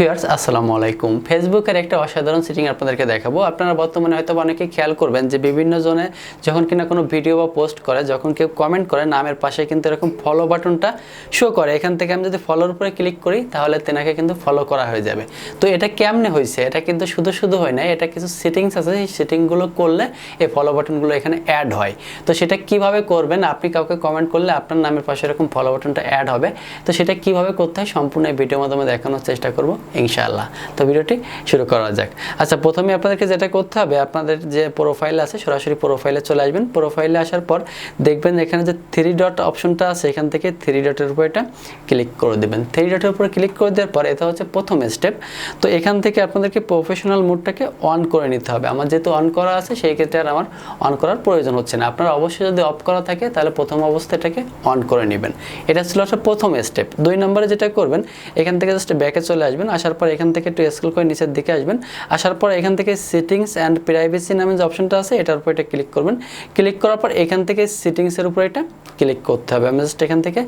Viewers, আসসালামু আলাইকুম। ফেসবুকের একটা অসাধারণ সেটিং আপনাদেরকে দেখাবো। আপনারা বর্তমানে হয়তো অনেকে খেয়াল করবেন যে বিভিন্ন জনে যখন কিনা কোনো ভিডিও বা পোস্ট করে, যখন কেউ কমেন্ট করে, নামের পাশে কিন্তু এরকম ফলো বাটনটা শো করে। এখান থেকে আমি যদি ফলোর উপরে ক্লিক করি, তাহলে তেনাকে কিন্তু ফলো করা হয়ে যাবে। তো এটা কেমনে হয়েছে এটা কিন্তু শুধু শুধু হয় না এটা কিছু সেটিংস আছে। সেই সেটিংগুলো করলে এই ফলো বাটনগুলো এখানে অ্যাড হয়। তো সেটা কীভাবে করবেন? আপনি কাউকে কমেন্ট করলে আপনার নামের পাশে এরকম ফলো বাটনটা অ্যাড হবে। তো সেটা কীভাবে করতে হয়? সম্পূর্ণ ভিডিওর মাধ্যমে দেখানোর চেষ্টা করব। ইনশাআল্লাহ। তো ভিডিওটি শুরু করা যাক। আচ্ছা প্রথমে আপনাদেরকে যেটা করতে হবে, আপনাদের যে প্রোফাইল আছে, সরাসরি প্রোফাইলে চলে আসবেন। প্রোফাইলে আসার পর দেখবেন এখানে যে থ্রি ডট অপশনটা আছে, এখান থেকে থ্রি ডটের উপর এটা ক্লিক করে দেবেন। থ্রি ডটের উপর ক্লিক করে দেওয়ার পর এটা হচ্ছে প্রথম স্টেপ তো এখান থেকে আপনাদেরকে প্রফেশনাল মোডটাকে অন করে নিতে হবে। আমার যেহেতু অন করা আছে, সেই ক্ষেত্রে আর আমার অন করার প্রয়োজন হচ্ছে না। আপনার অবশ্যই যদি অফ করা থাকে, তাহলে প্রথম অবস্থা এটাকে অন করে নেবেন। এটা ছিল হচ্ছে প্রথম স্টেপ দুই নম্বরে যেটা করবেন, এখান থেকে জাস্ট ব্যাকে চলে আসবেন। আসার পর এখান থেকে একটু স্কুল করে নিচের দিকে আসবেন। আসার পর এখান থেকে সেটিংস অ্যান্ড প্রাইভেসি নামে যে অপশনটা আছে, এটার উপর এটা ক্লিক করবেন। ক্লিক করার পর এখান থেকে সেটিংসের উপর এটা ক্লিক করতে হবে। আমি জাস্ট এখান থেকে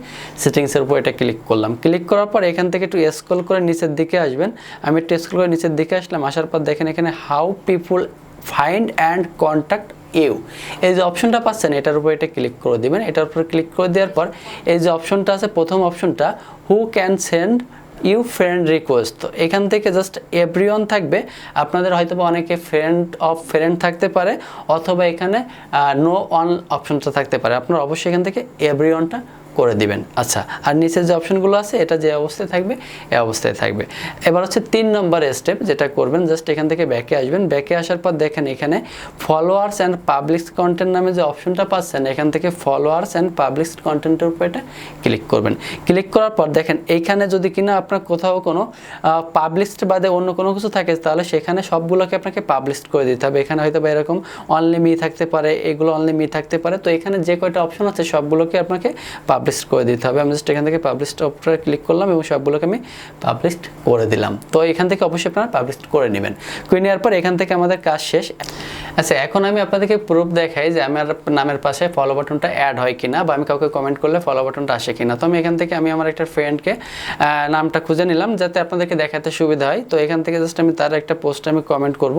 সেটিংসের উপর এটা ক্লিক করলাম। ক্লিক করার পর এখান থেকে একটু স্ক্রল করে নিচের দিকে আসবেন। আমি একটু স্ক্রল করে নিচের দিকে আসলাম, আসার পর দেখেন এখানে how people find and contact you এই যে অপশনটা পাচ্ছেন, এটার উপর এটা ক্লিক করে দিবেন। এটার উপর ক্লিক করে দেওয়ার পর এই যে অপশনটা আছে, প্রথম অপশনটা who can send you friend request. তো এখান থেকে জাস্ট এভরিওয়ান থাকবে। আপনাদের হয়তো অনেকে ফ্রেন্ড অফ ফ্রেন্ড থাকতে পারে, অথবা এখানে নো অন অপশনটা থাকতে পারে। আপনার অবশ্যই এখান থেকে এভরিওয়ানটা করে দিবেন। আচ্ছা আর নিচের যে অপশনগুলো আছে, এটা যে অবস্থায় থাকবে, এ অবস্থায় থাকবে। এবার হচ্ছে তিন নম্বর স্টেপ যেটা করবেন জাস্ট এখান থেকে ব্যাকে আসবেন। ব্যাকে আসার পর দেখেন এখানে ফলোয়ার্স অ্যান্ড পাবলিক কন্টেন্ট নামে যে অপশনটা পাচ্ছেন, এখান থেকে ফলোয়ার্স অ্যান্ড পাবলিক কন্টেন্টের উপর এটা ক্লিক করবেন। ক্লিক করার পর দেখেন, এইখানে যদি কিনা আপনার কোথাও কোনো পাবলিশড বাদে অন্য কোনো কিছু থাকে, তাহলে সেখানে সবগুলোকে আপনাকে পাবলিশ করে দিতে হবে। এখানে হয়তো বা এরকম অনলি মি থাকতে পারে, এগুলো অনলি মি থাকতে পারে। তো এখানে যে কয়টা অপশন আছে, সবগুলোকে আপনাকে পাবলিশ করে দিতে হবে। আমি জাস্ট এখান থেকে পাবলিশড অপশনে ক্লিক করলাম এবং সবগুলোকে আমি পাবলিশ করে দিলাম। তো এখান থেকে অবশ্যই আপনারা পাবলিশ করে নেবেন। করে নেওয়ার পর এখান থেকে আমাদের কাজ শেষ। আচ্ছা এখন আমি আপনাদেরকে প্রুফ দেখাই যে আমার নামের পাশে ফলো বাটনটা অ্যাড হয় কিনা বা আমি কাউকে কমেন্ট করলে ফলো বাটনটা আসে কিনা। তো আমি এখান থেকে আমি আমার একটা ফ্রেন্ডকে নামটা খুঁজে নিলাম যাতে আপনাদেরকে দেখাতে সুবিধা হয়। তো এখান থেকে জাস্ট আমি তার একটা পোস্ট আমি কমেন্ট করব।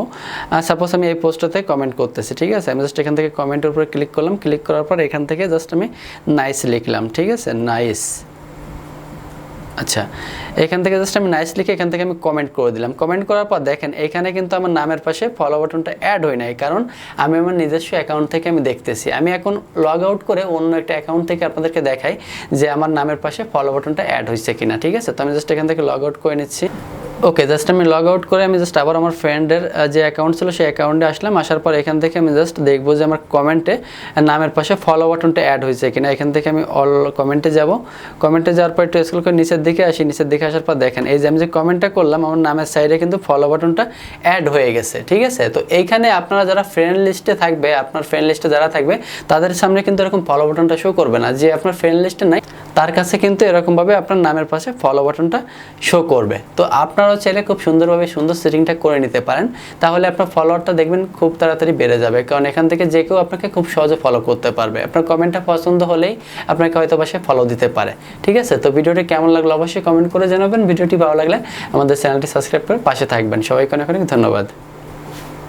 সাপোজ আমি এই পোস্টটাতে কমেন্ট করতেছি, ঠিক আছে? আমি জাস্ট এখান থেকে কমেন্টের উপরে ক্লিক করলাম। ক্লিক করার পর এখান থেকে জাস্ট আমি নাইস লিখলাম। ঠিক আছে? নাইস আচ্ছা এখান থেকে জাস্ট আমি নাইস লিখে এখান থেকে আমি কমেন্ট করে দিলাম। কমেন্ট করার পর দেখেন, এখানে কিন্তু আমার নামের পাশে ফলো বাটনটা অ্যাড হয় নাই, কারণ আমি আমার নিজস্ব অ্যাকাউন্ট থেকে আমি দেখতেছি। আমি এখন লগ আউট করে অন্য একটা অ্যাকাউন্ট থেকে আপনাদেরকে দেখাই যে আমার নামের পাশে ফলো বাটনটা অ্যাড হয়েছে কিনা, ঠিক আছে? তো আমি জাস্ট এখান থেকে লগ আউট করে নিচ্ছি। ওকে জাস্ট আমি লগ আউট করে আমি জাস্ট আবার আমার ফ্রেন্ডের যে অ্যাকাউন্ট ছিল সেই অ্যাকাউন্টে আসলাম। আসার পর এখান থেকে আমি জাস্ট দেখব যে আমার কমেন্টে নামের পাশে ফলো বাটনটা অ্যাড হয়েছে কিনা। এখান থেকে আমি অল কমেন্টে যাব। কমেন্টে যাওয়ার পর একটু স্কুল করে নিচের দিকে আসি। নিচের দিকে আসার পর দেখেন, এই যে আমি যে কমেন্টটা করলাম, আমার নামের সাইডে কিন্তু ফলো বাটনটা অ্যাড হয়ে গেছে। ঠিক আছে? তো এইখানে আপনারা যারা ফ্রেন্ড লিস্টে থাকবে, আপনার ফ্রেন্ড লিস্টে যারা থাকবে, তাদের সামনে কিন্তু এরকম ফলো বাটনটা শো করবে না। যে আপনার ফ্রেন্ড লিস্টে নাই, তার কাছে কিন্তু এরকমভাবে আপনার নামের পাশে ফলো বাটনটা শো করবে। তো আপনারাও চাইলে খুব সুন্দরভাবে সুন্দর সেটিংটা করে নিতে পারেন। তাহলে আপনার ফলোয়ারটা দেখবেন খুব তাড়াতাড়ি বেড়ে যাবে। কারণ এখান থেকে যে কেউ আপনাকে খুব সহজে ফলো করতে পারবে। আপনার কমেন্টটা পছন্দ হলেই আপনাকে হয়তো সে ফলো দিতে পারে। ঠিক আছে? তো ভিডিওটি কেমন লাগল অবশ্যই কমেন্ট করে জানাবেন। ভিডিওটি ভালো লাগলে আমাদের চ্যানেলটি সাবস্ক্রাইব করে পাশে থাকবেন। সবাইকে অনেক অনেক ধন্যবাদ।